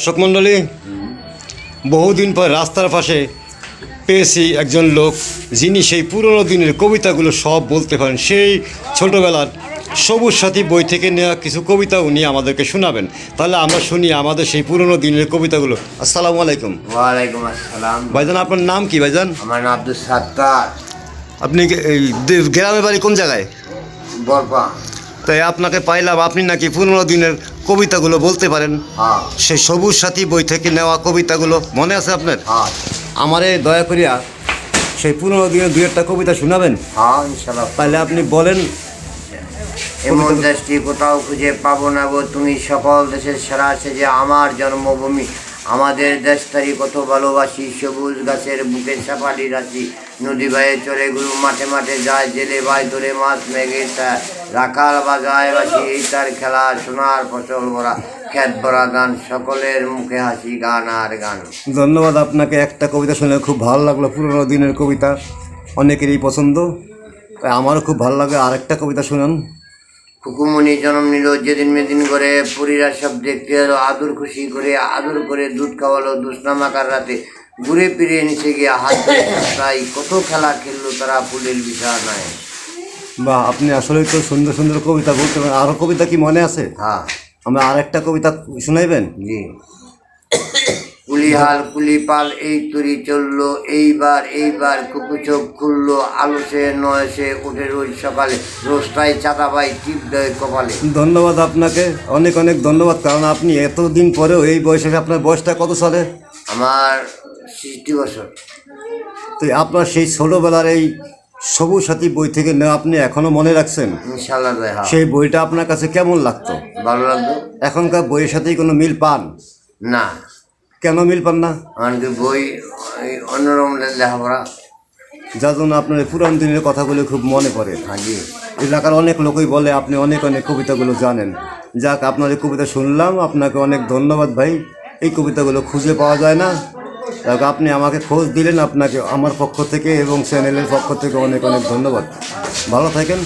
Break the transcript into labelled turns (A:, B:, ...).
A: দর্শক মণ্ডলী বহুদিন পর রাস্তার পাশে পেয়েছি একজন লোক যিনি সেই পুরনো দিনের কবিতাগুলো সব বলতে পারেন। সেই ছোটোবেলার সবুজ সাথী বই থেকে নেওয়া কিছু কবিতা উনি আমাদেরকে শোনাবেন। তাহলে আমরা শুনি আমাদের সেই পুরনো দিনের কবিতাগুলো। আসসালামু আলাইকুম।
B: ওয়ালাইকুম আসসালাম।
A: ভাইজান আপনার নাম কি ভাইজান?
B: আমার নাম আব্দুল সাত্তার।
A: আপনি গ্রামের বাড়ি কোন জায়গায়?
B: বরপা।
A: তাই আপনাকে পাইলাম আপনি নাকি পুরনো দিনের কবিতাগুলো বলতে পারেন।
B: হ্যাঁ।
A: সেই সবুজ সাথী বই থেকে নেওয়া কবিতাগুলো মনে আছে আপনার?
B: হ্যাঁ।
A: আমারে দয়া করিয়া সেই পুরনো দিনের দুই একটা কবিতা শোনাবেন।
B: হ্যাঁ
A: তাহলে আপনি বলেন
B: এমন দেশটি কোথাও খুঁজে পাবো না গো। তুমি সকল দেশের সেরা আছে যে আমার জন্মভূমি। আমাদের দেশটারি কত ভালোবাসি সবুজ গাছের বুকে সাফালি রাশি। নদী বায়ে চলে গুরু মাঠে মাঠে যায় জেলে বাই ধরে মাছ মেঘে রাখাল বাজায় বাসি এই তার খেলা সোনার ফসল ভরা খ্যাত ভরা গান সকলের মুখে হাসি গান আর গান।
A: ধন্যবাদ আপনাকে একটা কবিতা শুনে খুব ভালো লাগল পুরোনো দিনের কবিতা। অনেকেরই পছন্দ তাই আমারও খুব ভালো লাগে আরেকটা কবিতা শুনুন।
B: কুকুমনি জন্ম নিল যেদিন মেদিন করে পুরীরা সব দেখতে এলো আদর খুশি করে আদর করে দুধ খাওয়ালো দুষ্নামাকার রাতে। ঘুরে ফিরে নিচে গিয়ে হাত তাই কত খেলা খেললো তারা ফুলের বিছানায়।
A: বা আপনি আসলেই তো সুন্দর সুন্দর কবিতা বলতে পারেন। আরও কবিতা কি মনে আছে?
B: হ্যাঁ।
A: আমরা আরেকটা কবিতা শুনাইবেন?
B: জি। কুলিহাল কুলিপাল এই তুরি চলল এইবার এইবার কুকু চোখ খুললো নয় সে উঠে রোজ সকালে। রোজটাই চাঁদাবাই টিপ দেয় কপালে।
A: ধন্যবাদ আপনাকে অনেক অনেক ধন্যবাদ। কারণ আপনি এতদিন পরেও এই বয়সে আপনার বয়সটা কত সালে?
B: আমার সৃষ্টি বছর।
A: তো আপনার সেই ছোটোবেলার এই সবুজ সাথী বই থেকে নেওয়া আপনি এখনও মনে রাখছেন?
B: ইনশাল্লাহ ভাই হ্যাঁ।
A: সেই বইটা আপনার কাছে কেমন লাগতো?
B: ভালো লাগতো
A: এখনকার বইয়ের সাথেই কোনো মিল পান?
B: না।
A: কেন মিল পান না?
B: বই ওই অন্যরকম লেখাপড়া।
A: যার জন্য আপনার এই পুরান দিনের কথাগুলো খুব মনে পড়ে।
B: হাজি
A: এলাকার অনেক লোকই বলে আপনি অনেক অনেক কবিতাগুলো জানেন। যাক আপনার এই কবিতা শুনলাম। আপনাকে অনেক ধন্যবাদ ভাই। এই কবিতাগুলো খুঁজে পাওয়া যায় না। যাক আপনি আমাকে খোঁজ দিলেন আপনাকে, আমার পক্ষ থেকে এবং চ্যানেলের পক্ষ থেকে অনেক অনেক ধন্যবাদ। ভালো থাকেন।